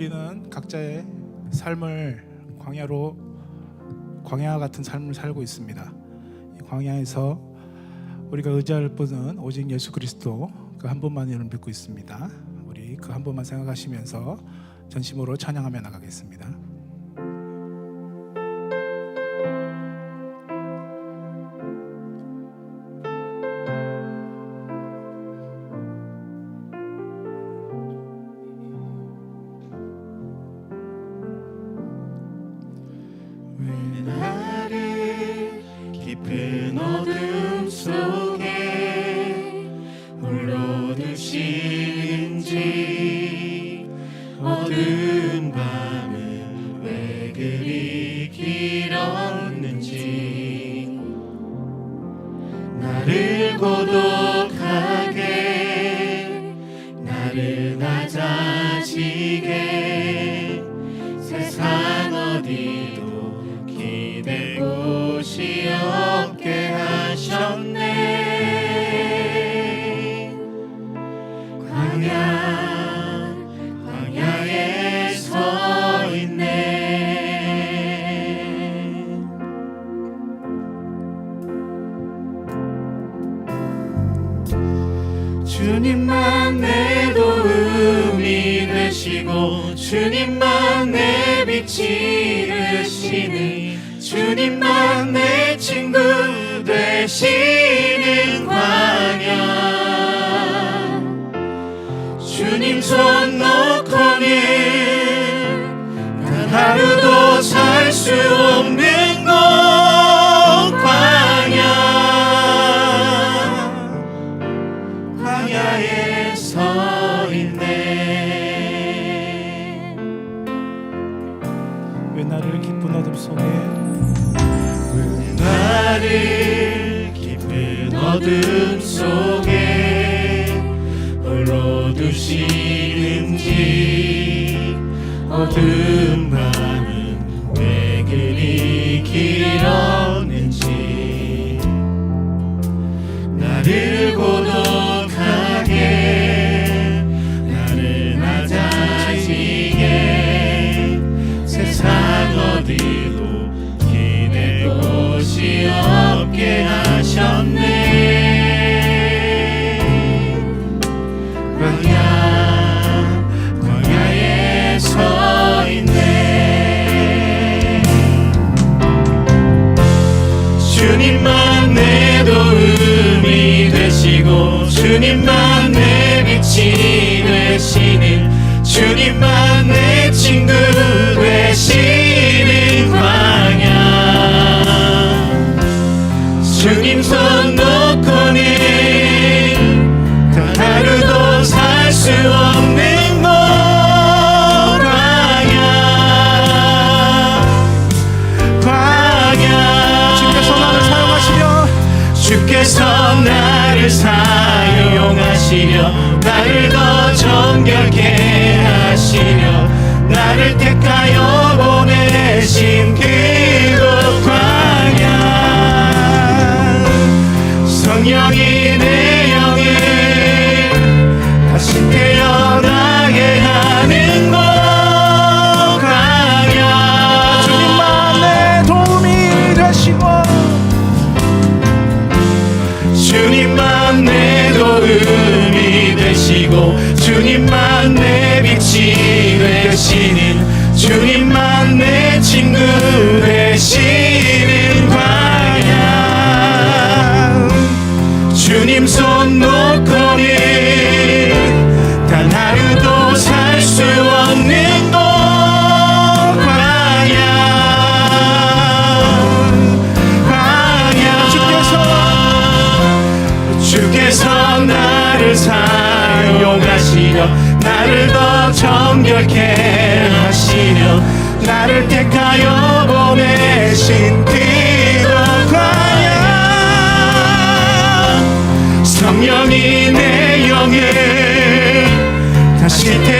우리는 각자의 삶을 광야로 광야 같은 삶을 살고 있습니다. 이 광야에서 우리가 의지할 분은 오직 예수 그리스도 그 한 분만을 믿고 있습니다. 우리 그 한 분만 생각하시면서 전심으로 찬양하며 나가겠습니다. 주님만 내 도움이 되시고 주님만 내 빛이 되시니 주님만 내 친구 되시는 왜 나를 기쁜 어둠 속에? 왜 나를 깊은 어둠 속에 홀로 두시는지? 어두 주께서 나를 사용하시려 나를 더 정결케 하시려 나를 택하여 보내신 그 하시려 나를 더 정결케 하시려 나를 택하여 보내신 그곳 광야 성령이 내 영을 다시 태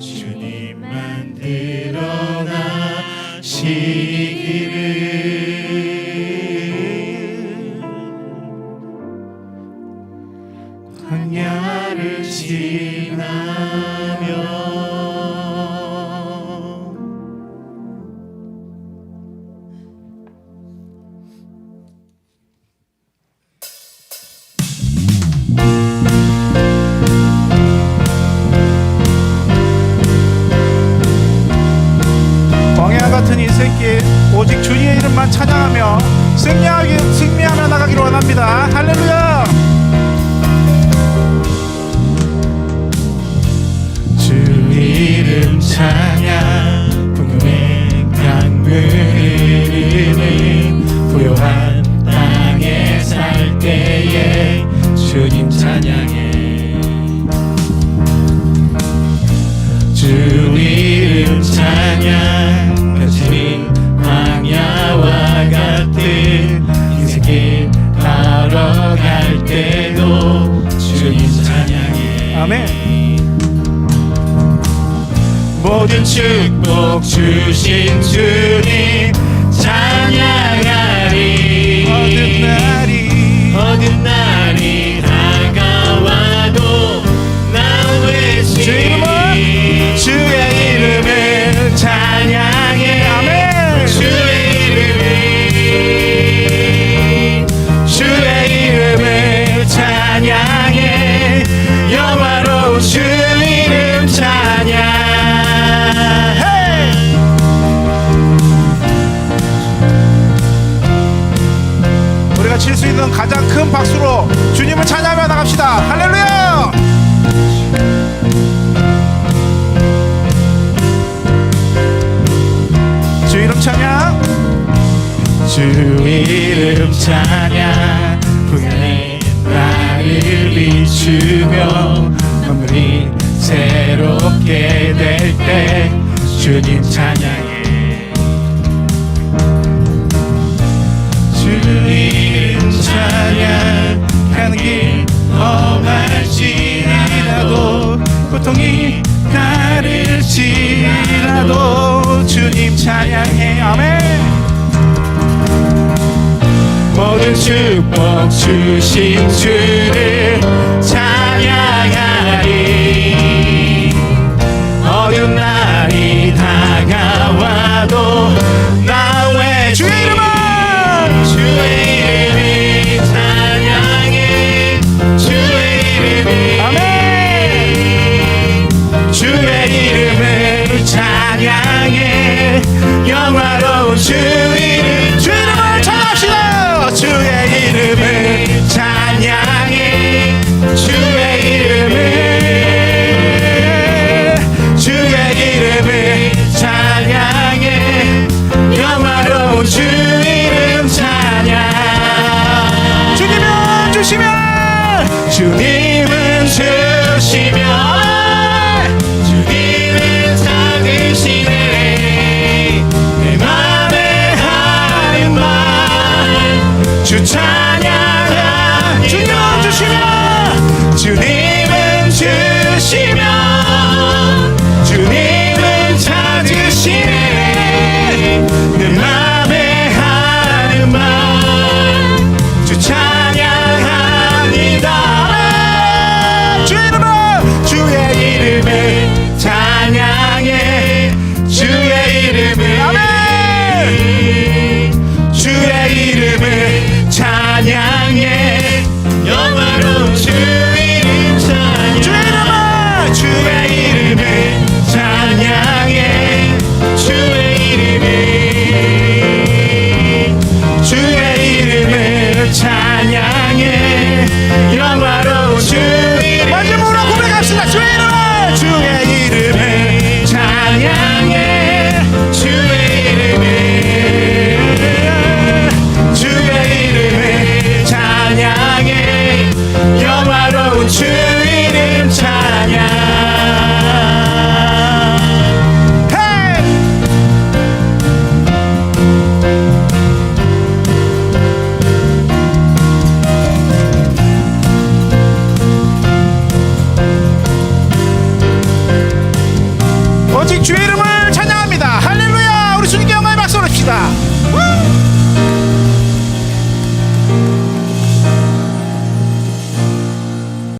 주님 만들어 나시기를. 광야를 지나 찬양하며 승리하기, 승리하며 나가기를 원합니다. 할렐루야! 주 이름 찬양 풍요의 강물 흐 아멘. 모든 축복 주신 주님 칠 수 있는 가장 큰 박수로 주님을 찬양하며 나갑시다. 할렐루야! 주 이름 찬양. 주 이름 찬양 풍년의 나를 비추며 만물이 새롭게 될 때 주님 찬양해 주이 름 찬양 가는 길 험할지라도 고통이 가릴지라도 주님 찬양해. 아멘. 모든 축복 주신 주를 찬양